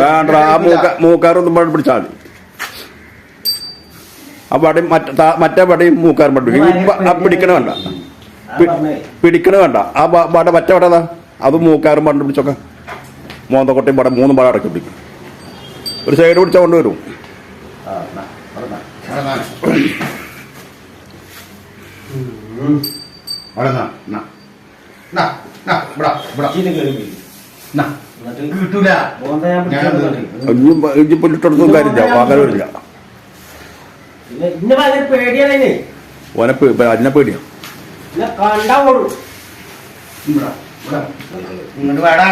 വേണ്ട ആ മൂക്ക മൂക്കാറൊന്നും പണ്ട് പിടിച്ചാൽ മതി. ആ പടയും മറ്റേ മറ്റേ പടയും മൂക്കാറും പഠിപ്പിക്കും ആ പിടിക്കണ വേണ്ട ആ പറഞ്ഞേ. പിടിക്കണ വേണ്ട ആ പട മറ്റേ പട അതാ അത് മൂക്കാറും പണ്ട് പിടിച്ചൊക്കെ. മോന്തക്കൊട്ടയും പടം മൂന്നും പടം അടക്കി പിടിക്കും. ഒരു സൈഡ് പിടിച്ചാൽ കൊണ്ടുവരും ഇവിടെ ഇവിടെ, ഇവിടെ. ഇച്ചിരി കേറി പോയി. നാ. എന്നിട്ട് കിട്ടൂല മോന്ത ഞാൻ ഞാൻ പിടിച്ചോണ്ട് ഇനി ഇനി കാര്യമില്ല അതിന്. ഓനെ അതിനെ പേടിയാ. ഇവിടെ. വാ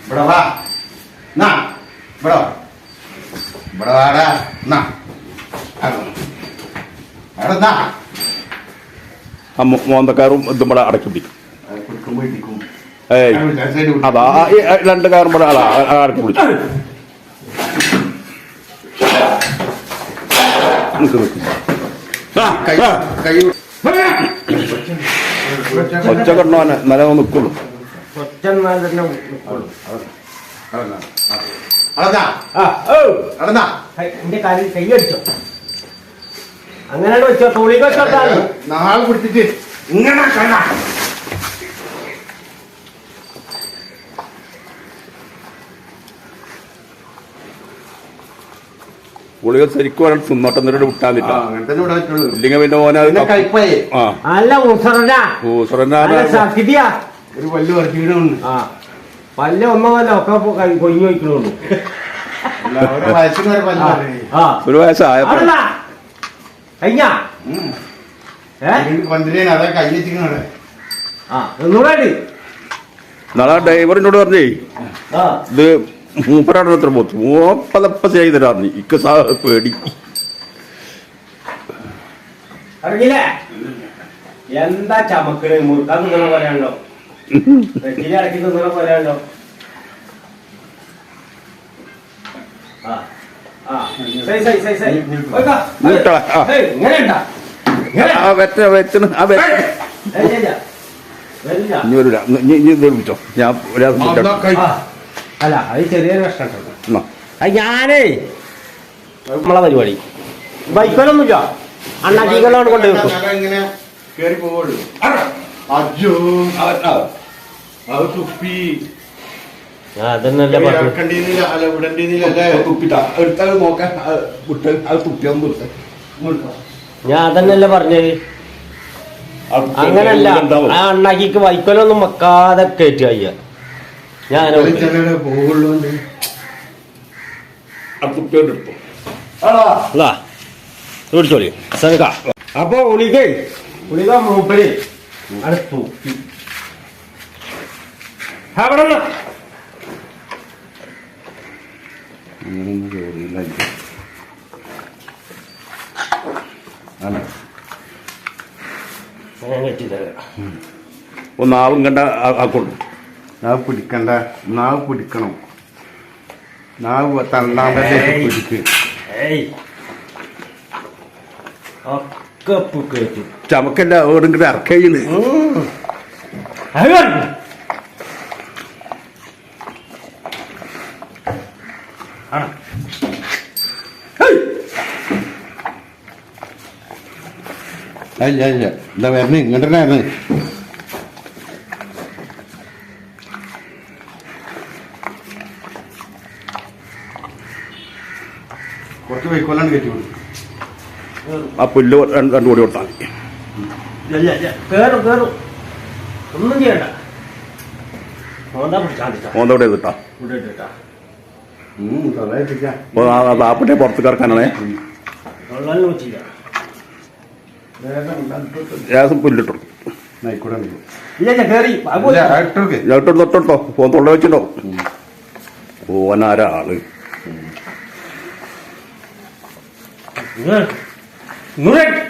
ഇവിടെ വാടാ. നാ അവിടെ വാ. അവിടെ നാ ആ മോന്തക്കാറും ഇതും പടം അടക്കി പിടിക്കും അത് ഏയ് രണ്ട് കാറും ആ, അടക്കി പിടിച്ചു നിക്ക് നിക്ക് ആ, കൈ ആ. കൈ ഒച്ച കണ്ണോനെ നല്ല നിക്കുള്ളു ഒറ്റ തന്നെ നിൽക്കുള്ളൂ. അവിടെ നാ. അവിടെ നാ. ഓ. അവിടെ നാ. കൈ- അടിച്ചോ അങ്ങനെ വെച്ചോ തോളിക്ക് വെച്ചോട്ടാണ് നാളെ പിടിച്ചിട്ട് ഇങ്ങനെ കണ്ട. ഗുളിക ശരിക്കും ഒരാൾ തിന്നോട്ടം തന്നെ ഇവിടെ പറ്റുള്ളൂ ഇല്ലെങ്കിൽ പിന്നെ ഓനെ അല്ല സത്യതിയാ ഒരു പല്ല് പറിച്ചിടുന്നു ആ. പല്ല ഒന്നോല്ല ഒക്കെ കൊഞ്ഞു വയ്ക്കണുള്ളൂ. ഒരു വയസ്സായ. കഴിഞ്ഞാ? കൊണ്ടുവരാൻ അതാ കൈ വെച്ചിരിക്കണേ ആ ഒന്നുകൂടെ നാളെ ഡ്രൈവറിനോട് പറഞ്ഞേ ഇത് മൂപ്പരാണ് എത്ര പോത്ത്. മൂപ്പതപ്പ ചെയ്തിരാന്ന് ഇക്ക് സാ പേടി. അറിഞ്ഞില്ലേ? എന്താ ചമക്കണ് മുറുക്കാൻ തിന്നണ പോലെയാണല്ലോ. വെറ്റില ഇറക്കി പോലെയാണല്ലോ. ആ. ആ. വെറ്റ വെച്ചന് ആ. വരില്ല. ഇനി വരില്ല. ഇനി ഇത് വിളിച്ചോ ഞാൻ ഒരാൾ അല്ല അത് ചെറിയൊരു കഷ്ടം. അത് ഞാനേ നമ്മളെ പരിപാടി. ബൈക്കൊലൊന്നുമില്ല. അണ്ണാ കൊണ്ട് അജ്ജോ അത് തുപ്പി ഞാൻ അതന്നെ പറഞ്ഞത്. അങ്ങനല്ല. ആ അണ്ണാക്കിക്ക് വൈക്കോലൊന്നും വെക്കാതെ കയറ്റി അയ്യ ഞാൻ അപ്പൊ ഉളികേ. ഉളിക മൂപ്പര്. അവിടെ കെട്ടി തരാം ഒന്ന് ആവും കണ്ട ആക്കോളൂ നാവ് പിടിക്കണ്ട. നാവ് പിടിക്കണം. നാവ് തണ്ടാമ്പലേക്ക് പിടിക്ക്. ചമക്കല്ല ഇറക്കയിൽ അത് കണ്ടു. ആണോ? അല്ല അല്ല എന്താ വരണേ? ഇങ്ങോട്ട് വരണേ? കുറച്ച് വൈക്കോലാണ് കെട്ടി കൊടുക്കും ആ പുല്ല് രണ്ട് കൂടി കൊടുത്താൽ മതി. ഇല്ല, ഇല്ല. ഒന്നും ചെയ്യണ്ട. മോന്താ പിടിച്ചാൽ മതി. മോന്തോടെ കിട്ടാം ഇവിടെ. താപ്പിട്ടെ പുറത്ത് കിടക്കാനാണേ ഗ്യാസും പുല്ലിട്ടു തൊട്ടോ ഫോൺ തൊള്ള വെച്ചിട്ടോ ഓനാരാൾ. ഇങ്ങോട്ട്.